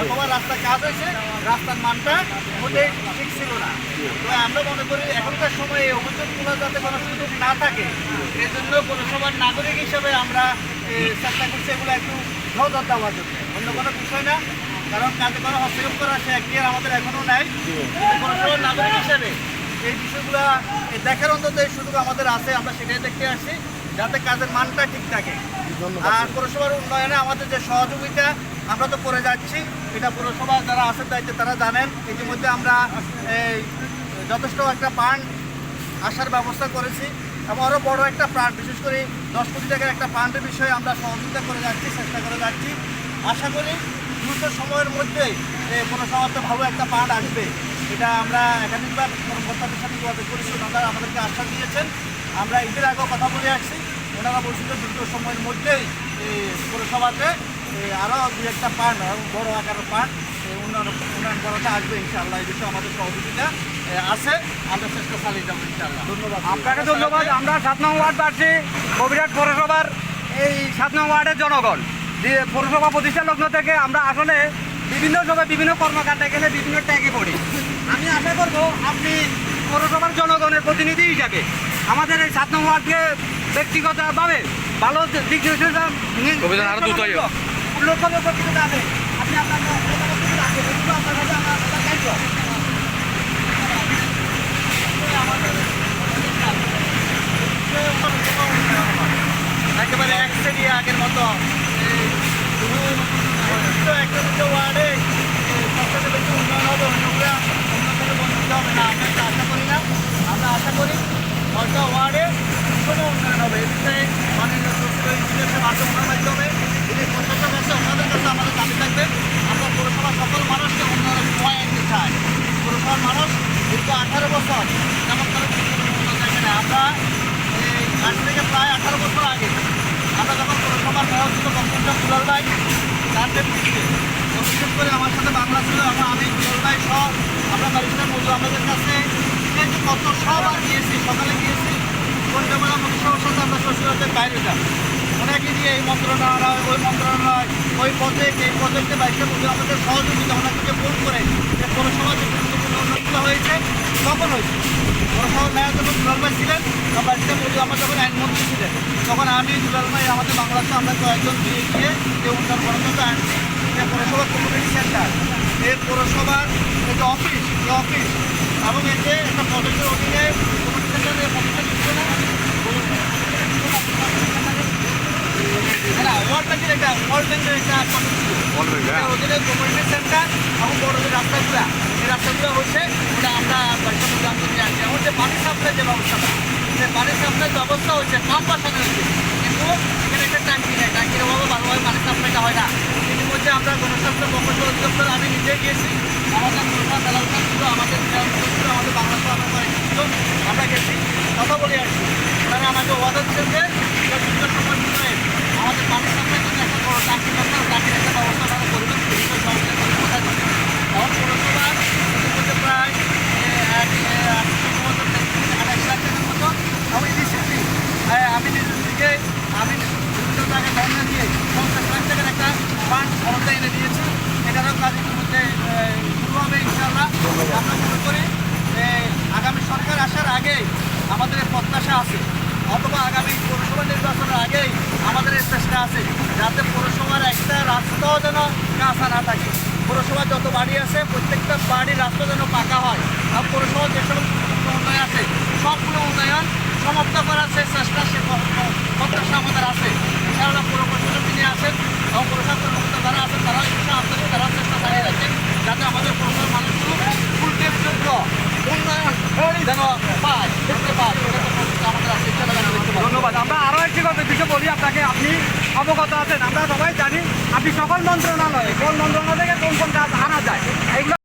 অথবা রাস্তার কাজ হয়েছে, রাস্তার মানটা মোটেই ঠিক ছিল না। তো আমরা মনে করি এখনকার সময়ে অভিযোগগুলো যাতে কোনো সুযোগ না থাকে এই জন্য পৌরসভার নাগরিক হিসেবে আমরা চেষ্টা করছি এগুলো একটু নজর দেওয়ার জন্য। অন্য কোনো বিষয় না, কারণ কাজে কোনো হস্তক্ষেপ করা সে এখতিয়ার আমাদের এখনও নাই। পৌরসভার নাগরিক হিসেবে এই বিষয়গুলো দেখার অন্তত এই সুযোগ আমাদের আছে, আমরা সেটাই দেখতে আসছি। যাতে কাজের মানটা ঠিক থাকে। আর পৌরসভার উন্নয়নে আমাদের যে সহযোগিতা আমরা তো করে যাচ্ছি এটা পৌরসভা যারা আছেন দায়িত্বে তারা জানেন। ইতিমধ্যে আমরা এই যথেষ্ট একটা পান আসার ব্যবস্থা করেছি এবং আরও বড় একটা প্রাণ বিশেষ করে দশ কোটি টাকার একটা ফান্ডের বিষয়ে আমরা সহযোগিতা করে যাচ্ছি চেষ্টা করে যাচ্ছি। আশা করি দ্রুত সময়ের মধ্যেই এ, পৌরসভাতে ভালো একটা ফান্ড আসবে। এটা আমরা একাধিকবার কর্মকর্তাদের সাথে যোগাযোগ করেছি ওনারা আমাদেরকে আশ্বাস দিয়েছেন। আমরা ঈদের আগেও কথা বলে আসছি। ওনারা বলছিল দ্রুত সময়ের মধ্যেই এই পৌরসভাতে আরও দু একটা পান বড় আকারের পান উন্নয়ন উন্নয়ন করাতে আসবে ইনশাআল্লাহ। এই বিষয়ে আমাদের সহযোগিতা এ, আছে। আমরা চেষ্টা চালিয়ে যাব ইনশাআল্লাহ। ধন্যবাদ। আপনাকে ধন্যবাদ। আমরা সাত নং ওয়ার্ড পাচ্ছি কবিরাট পৌরসভার এই সাত নং ওয়ার্ডের জনগণ। দিয়ে পৌরসভা প্রতিষ্ঠা লগ্ন থেকে আমরা আসলে বিভিন্ন সময় বিভিন্ন কর্মকাণ্ডে গেলে বিভিন্ন ট্যাগে পড়ি। আমি আশা করব আপনি পৌরসভার জনগণের প্রতিনিধি হিসাবে আমাদের এই সাত নম্বর ওয়ার্ডকে ব্যক্তিগতভাবে ভালো দিক নির্দেশনা। উল্লেখ করে করতে হবে আপনি আপনার মতামতটুকু রাখবেন। এগুলো আপনার কাছে আমার আমার দায়িত্ব। একেবারে এক শ্রেণি আগের মতো এই, শুধু নির্দিষ্ট একটা দুটো ওয়ার্ডে এই, সবচেয়ে বেশি উন্নয়ন হবে অন্যগুলো উন্নয়নে বঞ্চিত হবে না আমরা এটা আশা করি না আমরা আশা করি ছয়টা ওয়ার্ডে সুষম উন্নয়ন হবে এই বিষয়ে মাননীয় সচিব ইঞ্জিনিয়ারের মাধ্যমে ওনার মাধ্যমে যদি প্রশাসন কাছে ওনাদের কাছে আমাদের দাবি থাকবে আমরা পৌরসভার সকল মানুষকে উন্নয়নের সময় আনতে চাই পৌরসভার মানুষ দীর্ঘ আঠারো বছর যেমন করে উন্নয়ন দেখে না আমরা এই আজ থেকে প্রায় আঠারো বছর আগে আমরা যখন পৌরসভার মেয়র ছিল বক্তব্য দুলাল ভাই তার নেতৃত্বে করে আমার সাথে বাংলা ছিল, আমরা আমি ভাই সহ, আমরা ব্যারিস্টার মজু আমাদের কাছে। এই সব কত সবার গিয়েছি সকালে গিয়েছি সন্ধ্যাবেলা মন্ত্রিসভার সাথে আমরা শ্বশুরের বাইরে যাই। অনেকে দিয়ে এই মন্ত্রণালয়, ওই মন্ত্রণালয়, ওই প্রজেক্ট এই প্রজেক্টে বাইশটা মধ্যে আমাদের সহযোগিতা ওনাকে ফোন করে, যে পৌরসভা যে হয়েছে কখন হয়েছে। পৌরসভার মেয়র যখন দুলাল ভাই ছিলেন বা বাইশটা মধ্যে আমার যখন আইনমন্ত্রী ছিলেন। তখন আমি দুলাল ভাই আমাদের বাংলাদেশে আমরা কয়েকজন দিয়ে গিয়ে যে উন্নয়ন করার আনছি যে পৌরসভা কমিউনিটি সেন্টার। এই পৌরসভার যে অফিস এই অফিস। এবং এতে একটা প্রজেক্টের অধীনে কমিউনিটি সেন্টারের প্রজেক্টটা দিচ্ছে না। না ওয়ার্ড ব্যাংকের একটা ওয়ার্ল্ড ব্যাংকের একটা প্রজেক্ট ছিল অধীনে কমিউনিটি সেন্টার এবং বড় যে রাস্তাগুলো রাস্তাগুলো হচ্ছে ওটা আমরা আসছি আমার যে পানি সাপ্লাই যে ব্যবস্থাটা সেই পানি সাপ্লাই ব্যবস্থা হচ্ছে কম বাসানো হয়েছে, কিন্তু এখানে একটা ট্যাঙ্কি নেই। ট্যাঙ্কির অভাবে ভালোভাবে পানি সাপ্লাইটা হয় না। ইতিমধ্যে আমরা গণস্বাস্থ্য প্রকল্প অধিদপ্তর আমি নিজে গিয়েছি। আমাদের প্রধান মেলাউটা ছিল, আমাদের আমাদের বাংলা সরকার ছিল আমরা গেছি, কথা বলে আসছি। ওনারা আমাকে ওয়াদা দিচ্ছেন যে এটা দ্রুত সময়ের ভিতরে আমাদের পানি সাপ্লাই জন্য একটা বড় ট্যাঙ্কি দরকার ট্যাঙ্কির একটা ব্যবস্থা তারা করবেন বিভিন্ন সহযোগিতা করে কথা দিচ্ছেন এখন পৌরসভা ইতিমধ্যে প্রায় এ, এক এ, আটশো মতো এক লাখ টাকার মতো আমি রিসেন্টলি আমি নিজের দিকে আমি বিভিন্ন টাকা ধর্ণা দিয়ে পঞ্চাশ লাখ টাকার একটা ফান্ড ক্ষমতা এনে দিয়েছি এটারও কাজ ইতিমধ্যে এ, শুরু হবে ইনশাল্লাহ আমরা মনে করি যে আগামী সরকার আসার আগে আমাদের এই প্রত্যাশা আছে। অথবা আগামী পৌরসভা নির্বাচনের আগেই আমাদের এই চেষ্টা আছে, যাতে পৌরসভার একটা রাস্তাও যেন কাঁচা না থাকে। পৌরসভা যত বাড়ি আছে, প্রত্যেকটা বাড়ির রাস্তা যেন পাকা হয়। আর পৌরসভার যেসব উন্নয়ন আছে, সবগুলো উন্নয়ন সমাপ্ত করার চেষ্টা সে প্রত্যাশা আমাদের আছে এছাড়া পৌর প্রশাসন তিনি আছেন এবং পৌরসভা কর্মকর্তা যারা আছেন তারা এই বিষয়ে আন্তরিক তারা চেষ্টা চালিয়ে যাচ্ছেন যাতে আমাদের পৌরসভার মানুষগুলো ফুলটের যোগ্য উন্নয়ন যেন পায় দেখতে পায় এটা তো প্রচেষ্টা আমাদের আছে ইচ্ছা থাকলে আমরা দেখতে পাবো। ধন্যবাদ আমরা আরও একটি কথা বিষয় বলি আপনাকে আপনি অবগত আছেন, আমরা সবাই জানি আপনি সকল মন্ত্রণালয়ে, কোন মন্ত্রণালয় থেকে কোন কোন কাজ আনা যায়, এইগুলো